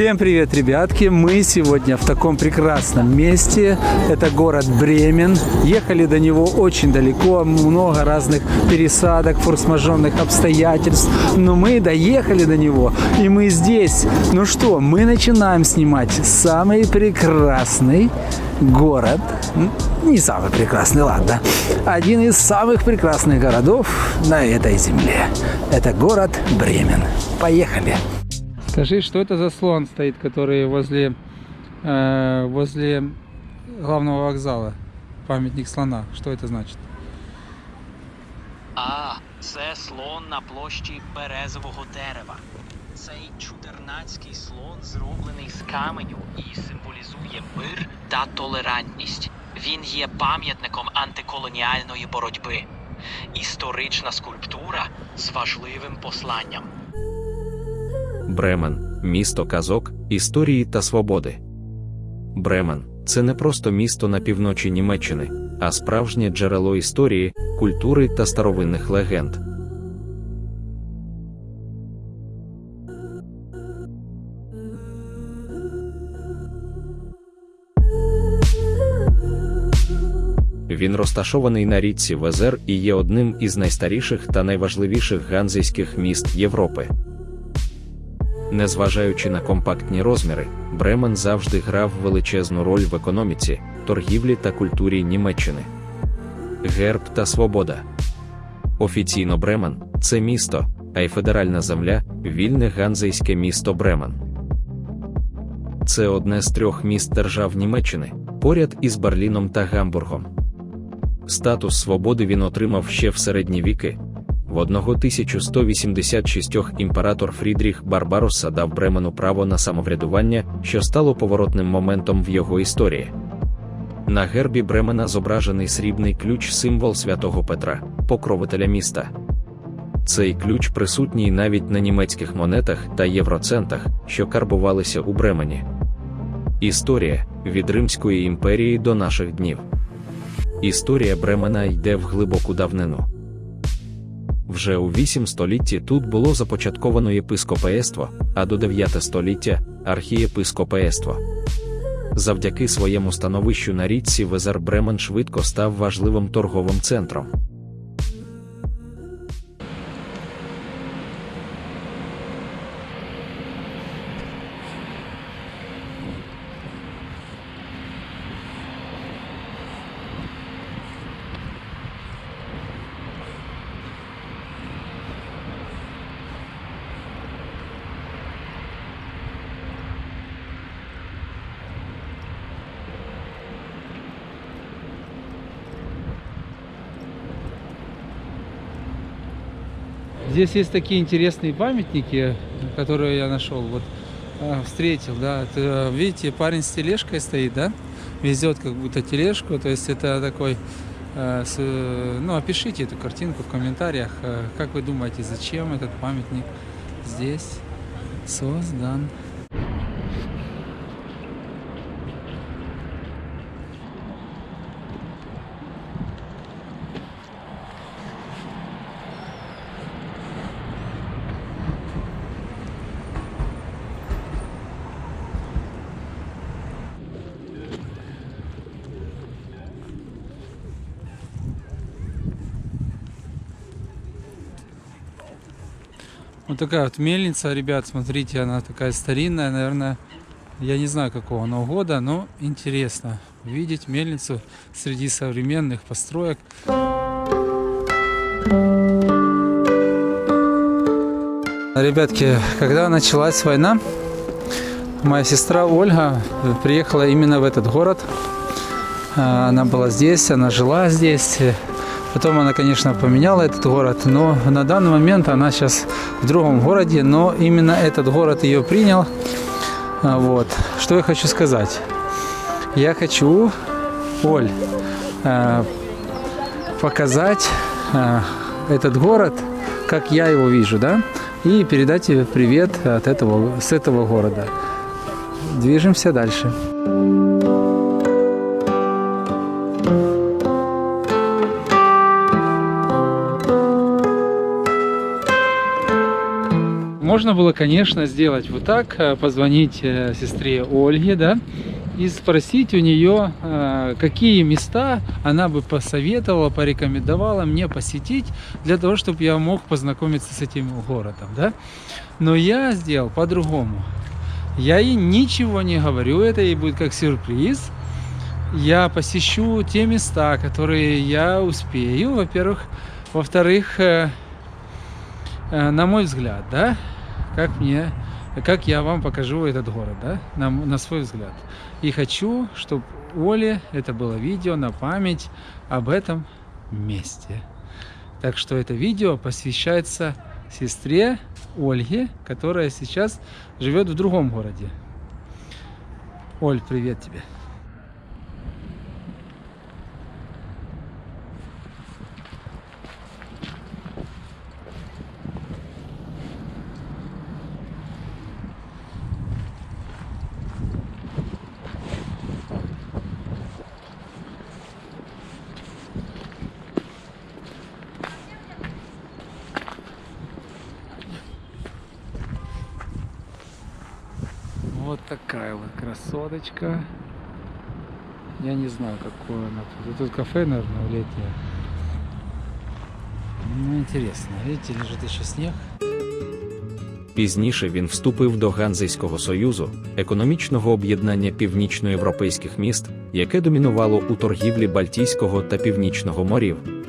Всем привет, ребятки! Мы сегодня в таком прекрасном месте. Это город Бремен. Ехали до него очень далеко, много разных пересадок, форс-мажорных обстоятельств. Но мы доехали до него, и мы здесь. Ну что, мы начинаем снимать самый прекрасный город. Не самый прекрасный, ладно. Один из самых прекрасных городов на этой земле. Это город Бремен. Поехали! Скажи, что это за слон стоит, который возле, э, возле главного вокзала? Памятник слона. Что это значит? А, це слон на площі березового дерева. Цей чудернацький слон зроблений з каменю і символізує мир та толерантність. Він є пам'ятником антиколоніальної боротьби. Історична скульптура з важливим посланням. Бремен місто казок, історії та свободи. Бремен це не просто місто на півночі Німеччини, а справжнє джерело історії, культури та старовинних легенд. Він розташований на річці Везер і є одним із найстаріших та найважливіших ганзейських міст Європи. Незважаючи на компактні розміри, Бремен завжди грав величезну роль в економіці, торгівлі та культурі Німеччини. Герб та свобода. Офіційно Бремен це місто, а й федеральна земля вільне ганзейське місто Бремен. Це одне з трьох міст держав Німеччини, поряд із Берліном та Гамбургом. Статус свободи він отримав ще в середні віки, в 1186 імператор Фрідріх Барбаросса дав Бремену право на самоврядування, що стало поворотним моментом в його історії. На гербі Бремена зображений срібний ключ символ святого Петра, покровителя міста. Цей ключ присутній навіть на німецьких монетах та євроцентах, що карбувалися у Бремені. Історія від Римської імперії до наших днів. Історія Бремена йде в глибоку давнину. Вже у 8 столітті тут було започатковано єпископеєство, а до 9 століття архієпископеєство. Завдяки своєму становищу на річці Везер Бремен швидко став важливим торговим центром. Здесь есть такие интересные памятники, которые я нашел. Вот э, встретил, да. Это, видите, парень с тележкой стоит, да? Везет как будто тележку. То есть это такой. э, с- ну, опишите эту картинку в комментариях. Э, Как вы думаете, зачем этот памятник здесь создан? Вот такая вот мельница, ребят, смотрите, она такая старинная, наверное, я не знаю какого она года, но интересно видеть мельницу среди современных построек. Ребятки, когда началась война, моя сестра Ольга приехала именно в этот город. Она была здесь, она жила здесь. Потом она, конечно, поменяла этот город, но на данный момент она сейчас в другом городе, но именно этот город ее принял. А, Вот. Что я хочу сказать? Я хочу, Оль, э, показать э, этот город, как я его вижу, да, и передать тебе привет от этого, с этого города. Движемся дальше. Можно было, конечно, сделать вот так, э, позвонить э, сестре Ольге, да, и спросить у нее, э, какие места она бы посоветовала, порекомендовала мне посетить для того, чтобы я мог познакомиться с этим городом, да. Но я сделал по-другому. Я ей ничего не говорю, это ей будет как сюрприз. Я посещу те места, которые я успею, во-первых. Во-вторых, на мой взгляд, да, как мне, как я вам покажу этот город, да, на, на свой взгляд. И хочу, чтобы Оле это было видео на память об этом месте. Так что это видео посвящается сестре Ольге, которая сейчас живет в другом городе. Оль, привет тебе. Вот такая вот красоточка. Я не знаю, какое она тут. Кафе, наверное, летнее. Ну, интересно. Видите, лежит еще снег. Пізніше він вступив до Ганзейського союзу, економічного об'єднання північноєвропейських міст, яке домінувало у торгівлі Балтійського та Північного морів.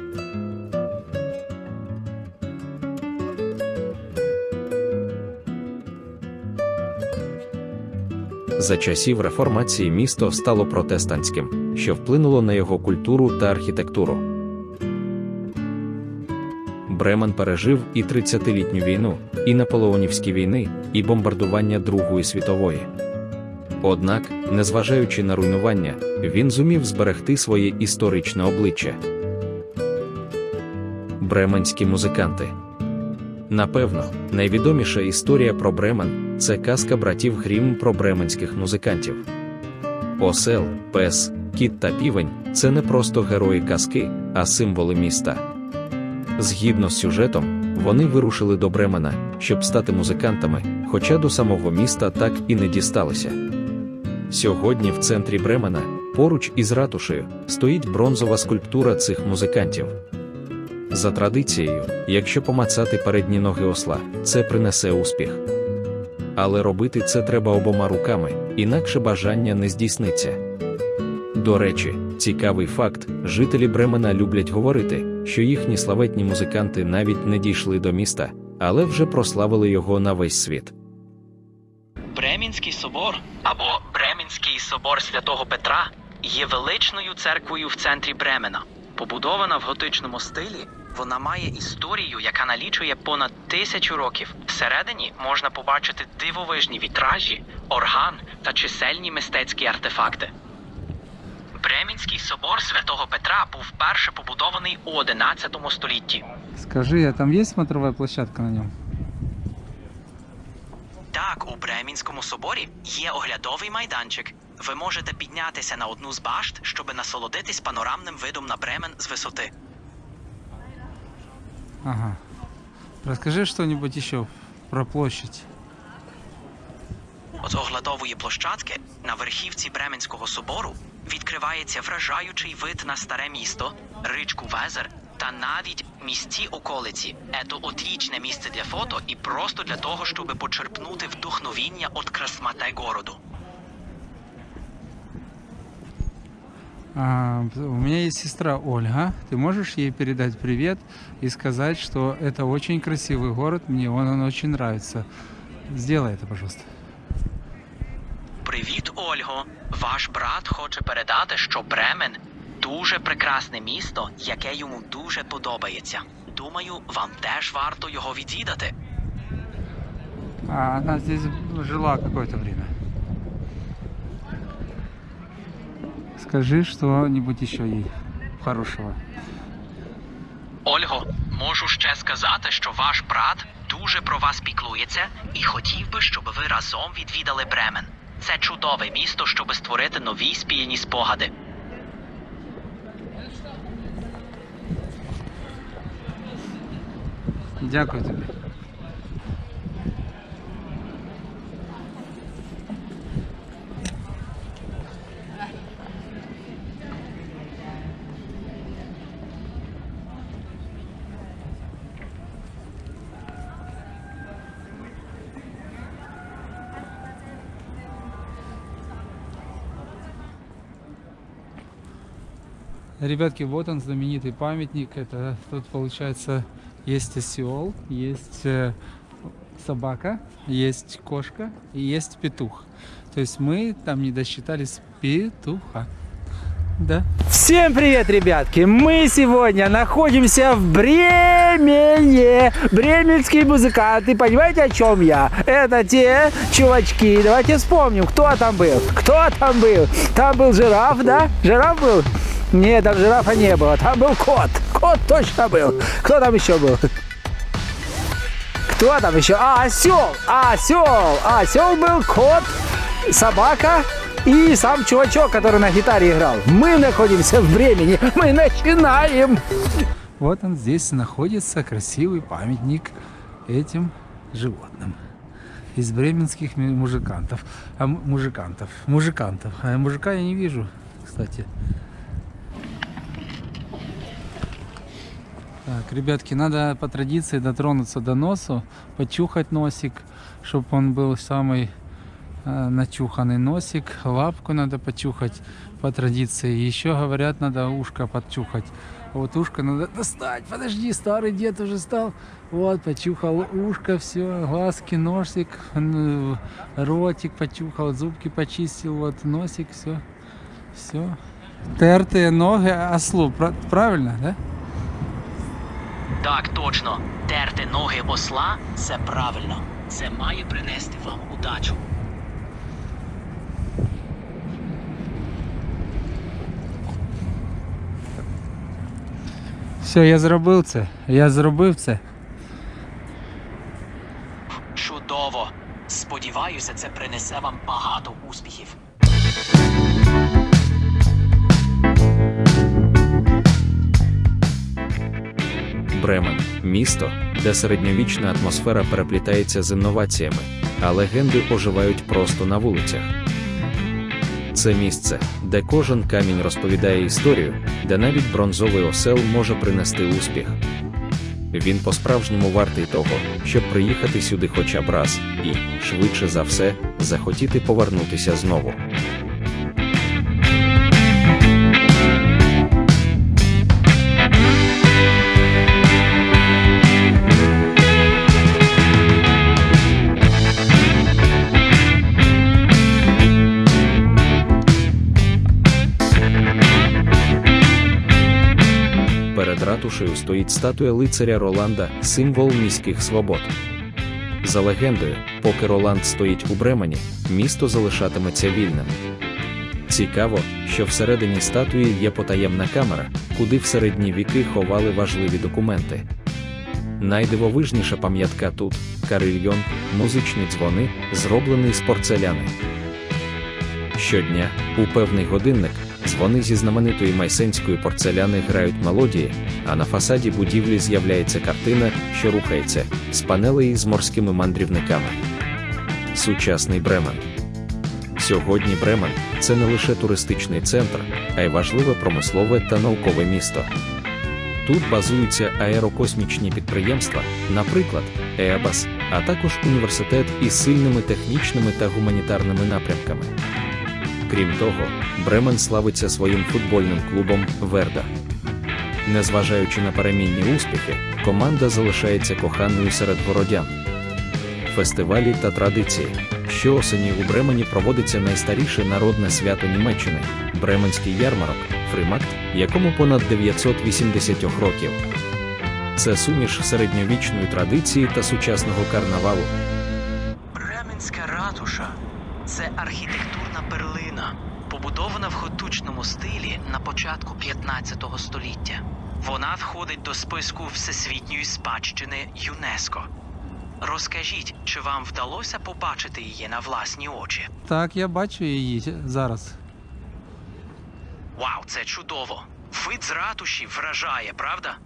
За часів реформації місто стало протестантським, що вплинуло на його культуру та архітектуру. Бремен пережив і 30-літню війну, і наполеонівські війни, і бомбардування Другої світової. Однак, незважаючи на руйнування, він зумів зберегти своє історичне обличчя. Бременські музиканти. Напевно, найвідоміша історія про Бремен це казка братів Грім про бременських музикантів. Осел, пес, кіт та півень це не просто герої казки, а символи міста. Згідно з сюжетом, вони вирушили до Бремена, щоб стати музикантами, хоча до самого міста так і не дісталися. Сьогодні в центрі Бремена, поруч із ратушею, стоїть бронзова скульптура цих музикантів. За традицією, якщо помацати передні ноги осла, це принесе успіх. Але робити це треба обома руками, інакше бажання не здійсниться. До речі, цікавий факт: жителі Бремена люблять говорити, що їхні славетні музиканти навіть не дійшли до міста, але вже прославили його на весь світ. Бремінський собор або Бремінський собор святого Петра є величною церквою в центрі Бремена. Побудована в готичному стилі, вона має історію, яка налічує понад тисячу років. Всередині можна побачити дивовижні вітражі, орган та чисельні мистецькі артефакти. Бремінський собор святого Петра був вперше побудований у 11 столітті. Скажи, а там есть смотровая площадка на нем? Так, у Бремінському соборі є оглядовий майданчик. Ви можете піднятися на одну з башт, щоб насолодитись панорамним видом на Бремен з висоти. Ага. Расскажи что-нибудь про площадь. З оглядової площадки на верхівці Бременського собору відкривається вражаючий вид на старе місто, річку Везер та навіть місці околиці. Ето отлічне місце для фото і просто для того, щоб почерпнути вдохновіння від красоти городу. А, у меня есть сестра Ольга. Ты можешь ей передать привет и сказать, что это очень красивый город, мне он, он очень нравится. Сделай это, пожалуйста. Привіт, Ольго. Ваш брат хоче передати, що Бремен дуже прекрасне місто, яке йому дуже подобається. Думаю, вам теж варто його відвідати. А она здесь жила какое-то время. Скажи что-нибудь еще ей хорошего. Ольго, можу ще сказати, що ваш брат дуже про вас піклується і хотів би, щоб ви разом відвідали Бремен. Це чудове місто, щоб створити нові спільні спогади. Дякую тобі. Ребятки, вот он знаменитый памятник. Это тут получается есть осел, есть э, собака, есть кошка и есть петух. То есть мы там не досчитались петуха. Да. Всем привет, ребятки! Мы сегодня находимся в Бремене. Бременские музыканты. Понимаете, о чем я? Это те чувачки. Давайте вспомним, кто там был. Кто там был? Там был жираф, да? Жираф был? Нет, там жирафа не было. Там был кот. Кот точно был. Кто там еще был? Кто там еще? А, осел! А, осел! Осел был, кот, собака и сам чувачок, который на гитаре играл. Мы находимся в Бремени. Мы начинаем! Вот он здесь находится, красивый памятник этим животным. Из бременских мужикантов. А мужикантов. Мужикантов. А мужика я не вижу, кстати. Так, ребятки, надо по традиции дотронуться до носу, почухать носик, чтобы он был самый э, начуханный носик. Лапку надо почухать по традиции. Еще говорят, надо ушко подчухать. Вот ушко надо достать. Подожди, старый дед уже стал. Вот, почухал ушко, все, глазки, носик, н- ротик почухал, зубки почистил, вот носик, все, все. Тертые ноги ослу, пра- правильно, да? Так, точно. Терти ноги осла це правильно. Це має принести вам удачу. Все, я зробив це. Я зробив це. Чудово. Сподіваюся, це принесе вам багато успіхів. Бремен місто, де середньовічна атмосфера переплітається з інноваціями, а легенди оживають просто на вулицях. Це місце, де кожен камінь розповідає історію, де навіть бронзовий осел може принести успіх. Він по-справжньому вартий того, щоб приїхати сюди хоча б раз і, швидше за все, захотіти повернутися знову. Ратушею стоїть статуя лицаря Роланда, символ міських свобод. За легендою, поки Роланд стоїть у Бремені, місто залишатиметься вільним. Цікаво, що всередині статуї є потаємна камера, куди в середні віки ховали важливі документи. Найдивовижніша пам'ятка тут карильйон, музичні дзвони, зроблений з порцеляни. Щодня, у певний годинник, дзвони зі знаменитої майсенської порцеляни грають мелодії, а на фасаді будівлі з'являється картина, що рухається, з панелей з морськими мандрівниками. Сучасний Бремен. Сьогодні Бремен це не лише туристичний центр, а й важливе промислове та наукове місто. Тут базуються аерокосмічні підприємства, наприклад, Airbus, а також університет із сильними технічними та гуманітарними напрямками. Крім того, Бремен славиться своїм футбольним клубом Верда. Незважаючи на перемінні успіхи, команда залишається коханою серед городян. Фестивалі та традиції. Щоосені у Бремені проводиться найстаріше народне свято Німеччини Бременський ярмарок, фримакт, якому понад 980 років. Це суміш середньовічної традиції та сучасного карнавалу. Бременська ратуша це архітектурна перлина, побудована в готичному стилі на початку 15 століття. Вона входить до списку Всесвітньої спадщини ЮНЕСКО. Розкажіть, чи вам вдалося побачити її на власні очі? Так, я бачу її зараз. Вау, це чудово! Вид з ратуші вражає, правда?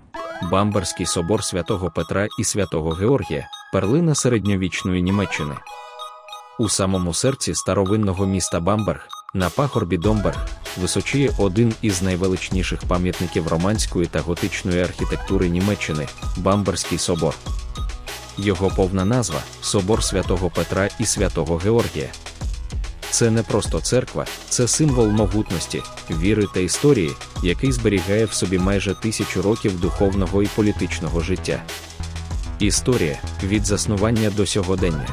Бамберський собор святого Петра і святого Георгія, перлина середньовічної Німеччини. У самому серці старовинного міста Бамберг, на пагорбі Домберг, височіє один із найвеличніших пам'ятників романської та готичної архітектури Німеччини Бамберський собор. Його повна назва Собор святого Петра і святого Георгія. Це не просто церква, це символ могутності, віри та історії, який зберігає в собі майже тисячу років духовного і політичного життя. Історія від заснування до сьогодення.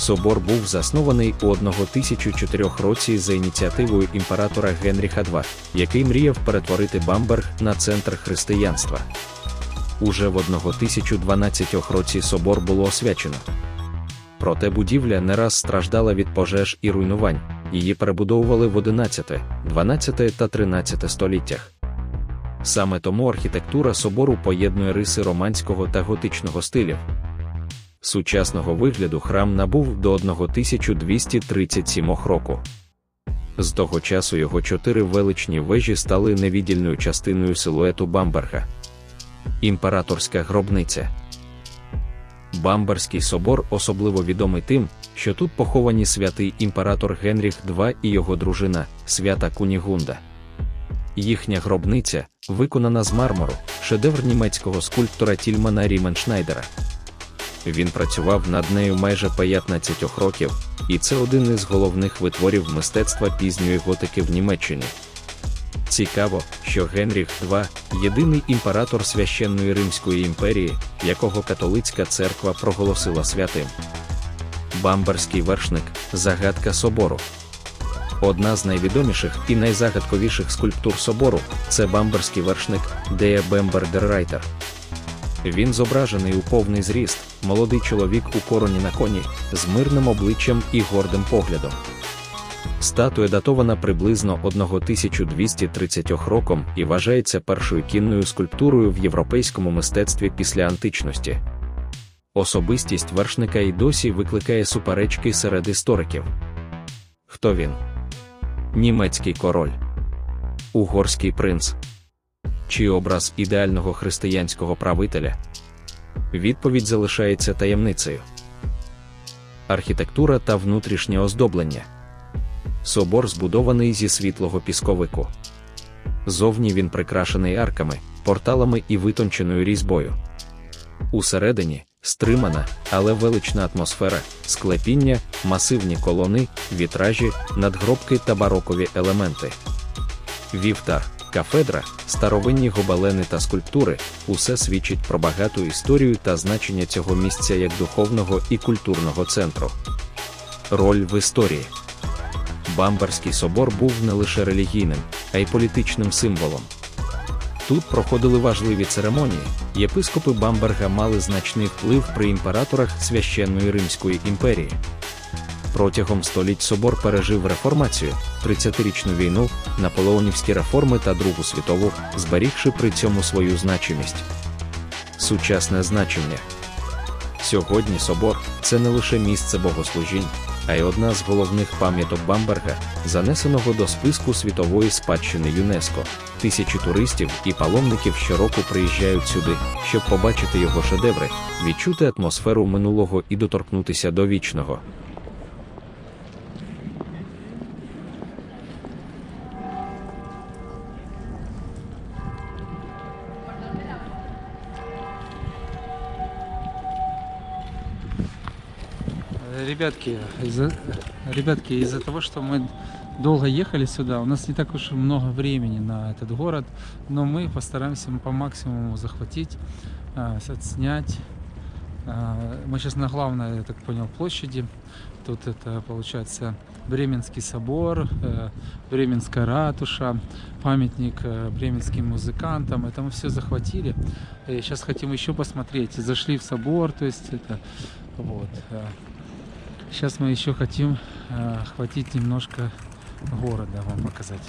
Собор був заснований у 1004 році за ініціативою імператора Генріха II, який мріяв перетворити Бамберг на центр християнства. Уже в 1012 році собор було освячено. Проте будівля не раз страждала від пожеж і руйнувань, її перебудовували в 11, 12 та 13 століттях. Саме тому архітектура собору поєднує риси романського та готичного стилів. Сучасного вигляду храм набув до 1237 року. З того часу його чотири величні вежі стали невіддільною частиною силуету Бамберга. Імператорська гробниця. Бамберський собор особливо відомий тим, що тут поховані святий імператор Генріх II і його дружина, свята Кунігунда. Їхня гробниця, виконана з мармуру, шедевр німецького скульптора Тільмана Ріменшнайдера. Він працював над нею майже 15 років, і це один із головних витворів мистецтва пізньої готики в Німеччині. Цікаво, що Генріх II – єдиний імператор священної Римської імперії, якого католицька церква проголосила святим. Бамберський вершник загадка собору. Одна з найвідоміших і найзагадковіших скульптур собору це бамберський вершник Дея Бембердеррайтер. Він зображений у повний зріст, молодий чоловік у короні на коні, з мирним обличчям і гордим поглядом. Статуя датована приблизно 1230 роком і вважається першою кінною скульптурою в європейському мистецтві після античності. Особистість вершника й досі викликає суперечки серед істориків. Хто він? Німецький король, угорський принц чи образ ідеального християнського правителя? Відповідь залишається таємницею. Архітектура та внутрішнє оздоблення. Собор збудований зі світлого пісковику. Зовні він прикрашений арками, порталами і витонченою різьбою. Усередині стримана, але велична атмосфера, склепіння, масивні колони, вітражі, надгробки та барокові елементи. Вівтар, кафедра, старовинні гобелени та скульптури усе свідчить про багату історію та значення цього місця як духовного і культурного центру. Роль в історії. Бамберський собор був не лише релігійним, а й політичним символом. Тут проходили важливі церемонії, єпископи Бамберга мали значний вплив при імператорах священної Римської імперії. Протягом століть собор пережив реформацію, 30-річну війну, наполеонівські реформи та Другу світову, зберігши при цьому свою значимість. Сучасне значення сьогодні собор це не лише місце богослужінь, а й одна з головних пам'яток Бамберга, занесеного до списку світової спадщини ЮНЕСКО. Тисячі туристів і паломників щороку приїжджають сюди, щоб побачити його шедеври, відчути атмосферу минулого і доторкнутися до вічного. Ребятки, из-за ребятки, из-за того, что мы долго ехали сюда, у нас не так уж и много времени на этот город, но мы постараемся по максимуму захватить, а, отснять. А, Мы сейчас на главной, я так понял, площади. Тут это получается Бременский собор, э, Бременская ратуша, памятник э, бременским музыкантам. Это мы все захватили. И сейчас хотим еще посмотреть. Зашли в собор, то есть это вот. э, Сейчас мы еще хотим э, охватить немножко города, вам показать.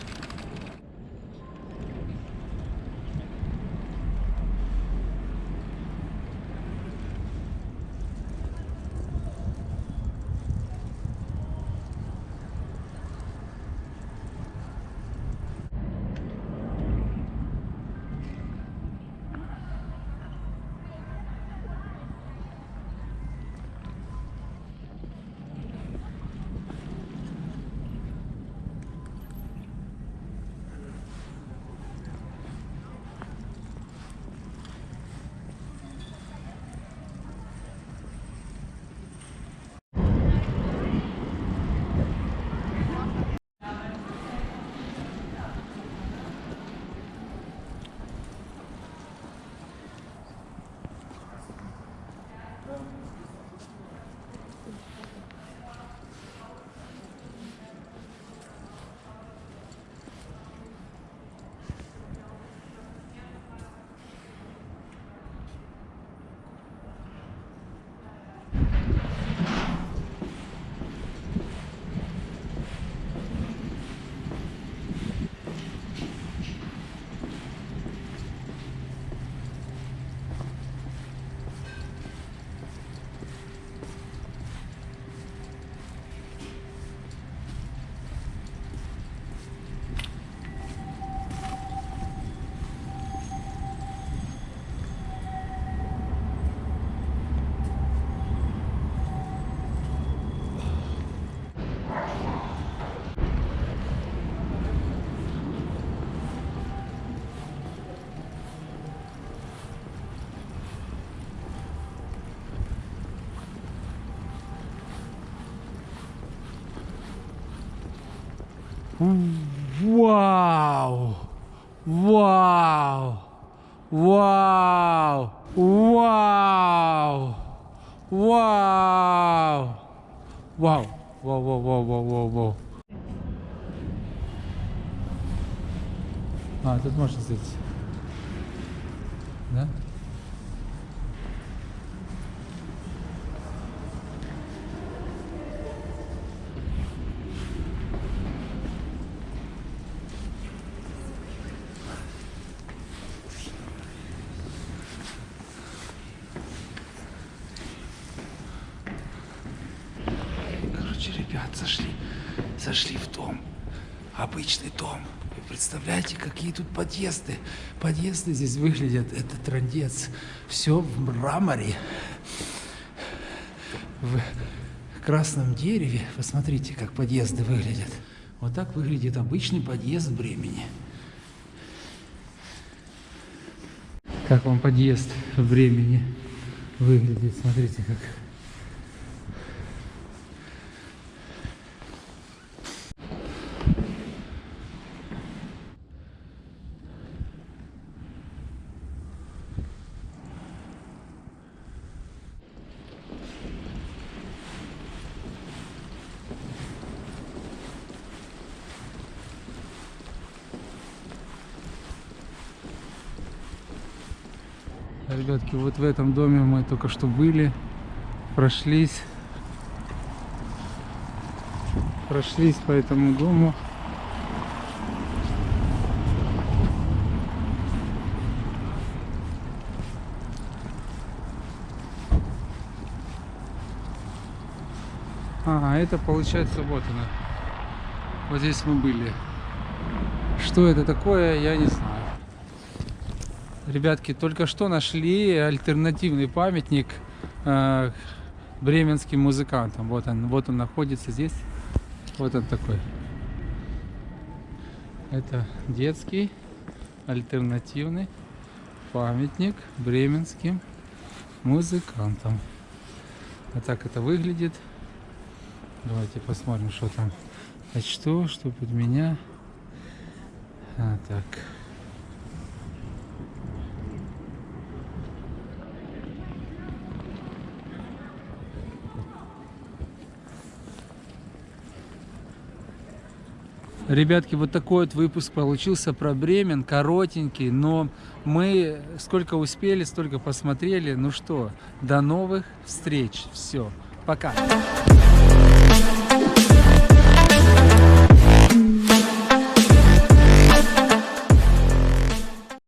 Вау! Вау! Вау! Вау! Вау! Вау! Вау, вау, вау, вау, вау, вау. А, тут можно зайти. Да? Обычный дом. Вы представляете, какие тут подъезды? Подъезды здесь выглядят, это трандец. Все в мраморе. В красном дереве. Посмотрите, как подъезды выглядят. Вот так выглядит обычный подъезд в Бремени. Как вам подъезд в Бремени выглядит? Смотрите, как Ребятки, вот в этом доме мы только что были, прошлись, прошлись по этому дому. А, это получается вот она. Вот здесь мы были. Что это такое, я не знаю. Ребятки, только что нашли альтернативный памятник э, бременским музыкантам. Вот он, вот он находится здесь. Вот он такой. Это детский альтернативный памятник бременским музыкантам. Вот так это выглядит. Давайте посмотрим, что там. А что, что под меня? А, так. Ребятки, вот такой вот выпуск получился про Бремен, коротенький, но мы сколько успели, столько посмотрели. Ну что, до новых встреч. Все, пока.